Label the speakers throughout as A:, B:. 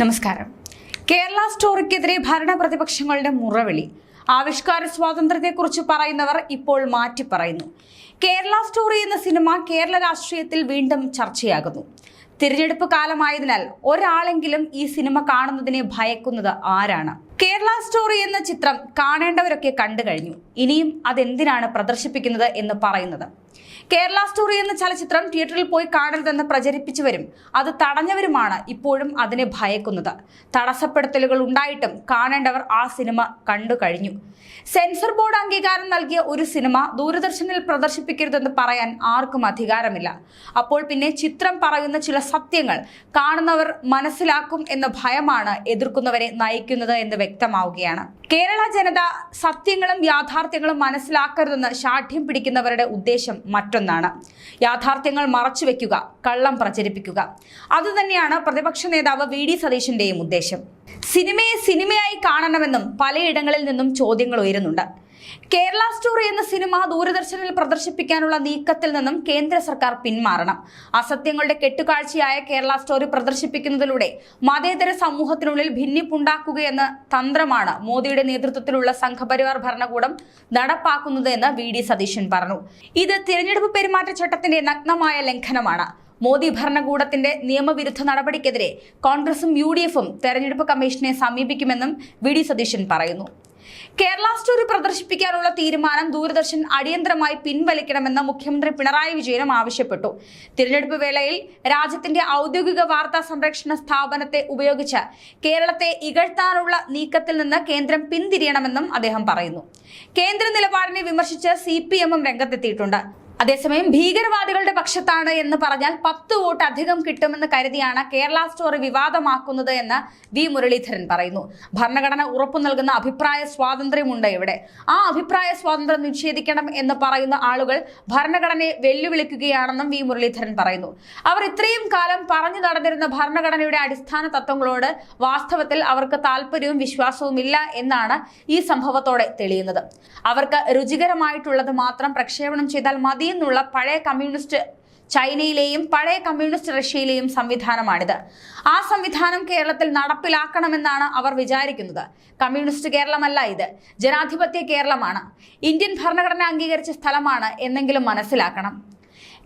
A: നമസ്കാരം. കേരള സ്റ്റോറിക്കെതിരെ ഭരണ പ്രതിപക്ഷങ്ങളുടെ മുറവിളി. ആവിഷ്കാര സ്വാതന്ത്ര്യത്തെക്കുറിച്ച് പറയുന്നവർ ഇപ്പോൾ മാറ്റി പറയുന്നു. കേരള സ്റ്റോറി എന്ന സിനിമ കേരള രാഷ്ട്രീയത്തിൽ വീണ്ടും ചർച്ചയാകുന്നു. തിരഞ്ഞെടുപ്പ് കാലമായതിനാൽ ഒരാളെങ്കിലും ഈ സിനിമ കാണുന്നതിനെ ഭയക്കുന്നത് ആരാണ്? കേരള സ്റ്റോറി എന്ന ചിത്രം കാണേണ്ടവരൊക്കെ കണ്ടു കഴിഞ്ഞു. ഇനിയും അതെന്തിനാണ് പ്രദർശിപ്പിക്കുന്നത് എന്ന് പറയുന്നത്. കേരള സ്റ്റോറി എന്ന ചലച്ചിത്രം തിയേറ്ററിൽ പോയി കാണരുതെന്ന് പ്രചരിപ്പിച്ചവരും അത് തടഞ്ഞവരുമാണ് ഇപ്പോഴും അതിനെ ഭയക്കുന്നത്. തടസ്സപ്പെടുത്തലുകൾ ഉണ്ടായിട്ടും കാണേണ്ടവർ ആ സിനിമ കണ്ടു കഴിഞ്ഞു. സെൻസർ ബോർഡ് അംഗീകാരം നൽകിയ ഒരു സിനിമ ദൂരദർശനിൽ പ്രദർശിപ്പിക്കരുതെന്ന് പറയാൻ ആർക്കും അധികാരമില്ല. അപ്പോൾ പിന്നെ ചിത്രം പറയുന്ന ചില സത്യങ്ങൾ കാണുന്നവർ മനസ്സിലാക്കും എന്ന ഭയമാണ് എതിർക്കുന്നവരെ നയിക്കുന്നത് എന്ന് വ്യക്തമാവുകയാണ്. കേരള ജനത സത്യങ്ങളും യാഥാർത്ഥ്യങ്ങളും മനസ്സിലാക്കരുതെന്ന് ശാഠ്യം പിടിക്കുന്നവരുടെ ഉദ്ദേശം മറ്റൊന്നാണ്. യാഥാർത്ഥ്യങ്ങൾ മറച്ചുവെക്കുക കള്ളം പ്രചരിപ്പിക്കുക. അതുതന്നെയാണ് പ്രതിപക്ഷ നേതാവ് വി ഡി സതീശന്റെയും ഉദ്ദേശം. സിനിമയെ സിനിമയായി കാണണമെന്നും പലയിടങ്ങളിൽ നിന്നും ചോദ്യങ്ങൾ ഉയരുന്നുണ്ട്. കേരള സ്റ്റോറി എന്ന സിനിമ ദൂരദർശനിൽ പ്രദർശിപ്പിക്കാനുള്ള നീക്കത്തിൽ നിന്നും കേന്ദ്ര സർക്കാർ പിന്മാറണം. അസത്യങ്ങളുടെ കെട്ടുകാഴ്ചയായ കേരള സ്റ്റോറി പ്രദർശിപ്പിക്കുന്നതിലൂടെ മതേതര സമൂഹത്തിനുള്ളിൽ ഭിന്നിപ്പുണ്ടാക്കുകയെന്ന തന്ത്രമാണ് മോദിയുടെ നേതൃത്വത്തിലുള്ള സംഘപരിവാർ ഭരണകൂടം നടപ്പാക്കുന്നത് എന്ന് വി ഡി സതീശൻ പറഞ്ഞു. ഇത് തിരഞ്ഞെടുപ്പ് പെരുമാറ്റച്ചട്ടത്തിന്റെ നഗ്നമായ ലംഘനമാണ്. മോദി ഭരണകൂടത്തിന്റെ നിയമവിരുദ്ധ നടപടിക്കെതിരെ കോൺഗ്രസും യു ഡി എഫും തെരഞ്ഞെടുപ്പ് കമ്മീഷനെ സമീപിക്കുമെന്നും വി ഡി സതീശൻ പറയുന്നു. കേരള സ്റ്റോറി പ്രദർശിപ്പിക്കാനുള്ള തീരുമാനം ദൂരദർശൻ അടിയന്തരമായി പിൻവലിക്കണമെന്ന് മുഖ്യമന്ത്രി പിണറായി വിജയനും ആവശ്യപ്പെട്ടു. തിരഞ്ഞെടുപ്പ് വേളയിൽ രാജ്യത്തിന്റെ ഔദ്യോഗിക വാർത്താ സംരക്ഷണ സ്ഥാപനത്തെ ഉപയോഗിച്ച് കേരളത്തെ ഇകഴ്ത്താനുള്ള നീക്കത്തിൽ നിന്ന് കേന്ദ്രം പിന്തിരിയണമെന്നും അദ്ദേഹം പറയുന്നു. കേന്ദ്ര നിലപാടിനെ വിമർശിച്ച് സി രംഗത്തെത്തിയിട്ടുണ്ട്. അതേസമയം ഭീകരവാദികളുടെ പക്ഷത്താണ് എന്ന് പറഞ്ഞാൽ പത്ത് വോട്ട് അധികം കിട്ടുമെന്ന് കരുതിയാണ് കേരള സ്റ്റോറി വിവാദമാക്കുന്നത് എന്ന് വി മുരളീധരൻ പറയുന്നു. ഭരണഘടന ഉറപ്പു നൽകുന്ന അഭിപ്രായ സ്വാതന്ത്ര്യമുണ്ട് ഇവിടെ. ആ അഭിപ്രായ സ്വാതന്ത്ര്യം നിഷേധിക്കണം എന്ന് പറയുന്ന ആളുകൾ ഭരണഘടനയെ വെല്ലുവിളിക്കുകയാണെന്നും വി മുരളീധരൻ പറയുന്നു. അവർ ഇത്രയും കാലം പറഞ്ഞു നടന്നിരുന്ന ഭരണഘടനയുടെ അടിസ്ഥാന തത്വങ്ങളോട് വാസ്തവത്തിൽ അവർക്ക് താല്പര്യവും വിശ്വാസവും ഇല്ല എന്നാണ് ഈ സംഭവത്തോടെ തെളിയുന്നത്. അവർക്ക് രുചികരമായിട്ടുള്ളത് മാത്രം പ്രക്ഷേപണം ചെയ്താൽ മതിയെന്നുള്ള പഴയ കമ്മ്യൂണിസ്റ്റ് ചൈനയിലെയും പഴയ കമ്മ്യൂണിസ്റ്റ് റഷ്യയിലെയും സംവിധാനമാണിത്. ആ സംവിധാനം കേരളത്തിൽ നടപ്പിലാക്കണമെന്നാണ് അവർ വിചാരിക്കുന്നത്. കമ്മ്യൂണിസ്റ്റ് കേരളമല്ല ഇത്. ജനാധിപത്യ കേരളമാണ്. ഇന്ത്യൻ ഭരണഘടന അംഗീകരിച്ച സ്ഥലമാണ് എന്നെങ്കിലും മനസ്സിലാക്കണം.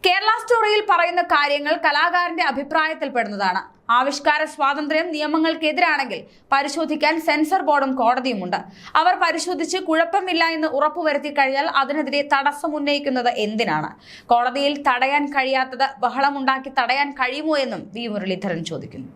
A: കേരള സ്റ്റോറിയിൽ പറയുന്ന കാര്യങ്ങൾ കലാകാരന്റെ അഭിപ്രായത്തിൽപ്പെടുന്നതാണ് ആവിഷ്കാര സ്വാതന്ത്ര്യം നിയമങ്ങൾക്കെതിരാണെങ്കിൽ പരിശോധിക്കാൻ സെൻസർ ബോർഡും കോടതിയുമുണ്ട്. അവർ പരിശോധിച്ച് കുഴപ്പമില്ല എന്ന് ഉറപ്പുവരുത്തി കഴിഞ്ഞാൽ അതിനെതിരെ തടസ്സം ഉന്നയിക്കുന്നത് എന്തിനാണ്? കോടതിയിൽ തടയാൻ കഴിയാത്തത് ബഹളമുണ്ടാക്കി തടയാൻ കഴിയുമോ എന്നും വി മുരളീധരൻ ചോദിക്കുന്നു.